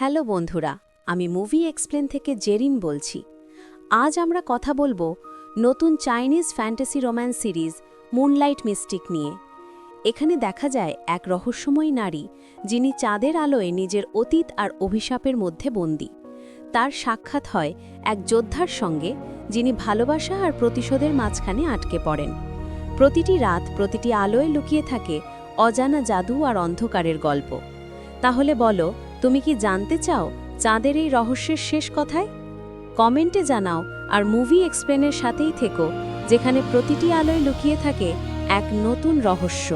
Hello বন্ধুরা, আমি movie explain থেকে জেরিন বলছি। আজ আমরা কথা বলব নতুন Chinese fantasy romance series moonlight mystic নিয়ে। এখানে দেখা যায় এক রহস্যময়ী নারী, যিনি চাঁদের আলোয় নিজের অতীত আর অভিশাপের মধ্যে বন্দী। তার সাক্ষাৎ হয় এক যোদ্ধার সঙ্গে, যিনি ভালোবাসা আর প্রতিশোধের মাঝখানে আটকে পড়েন। প্রতিটি রাত প্রতিটি আলোয় লুকিয়ে থাকে অজানা জাদু আর অন্ধকারের গল্প। তাহলে বলো তুমি কি জানতে চাও চাঁদের এই রহস্যের শেষ কথায়? কমেন্টে জানাও আর মুভি এক্সপ্লেনের সাথেই থেকো, যেখানে প্রতিটি আলোয় লুকিয়ে থাকে এক নতুন রহস্য।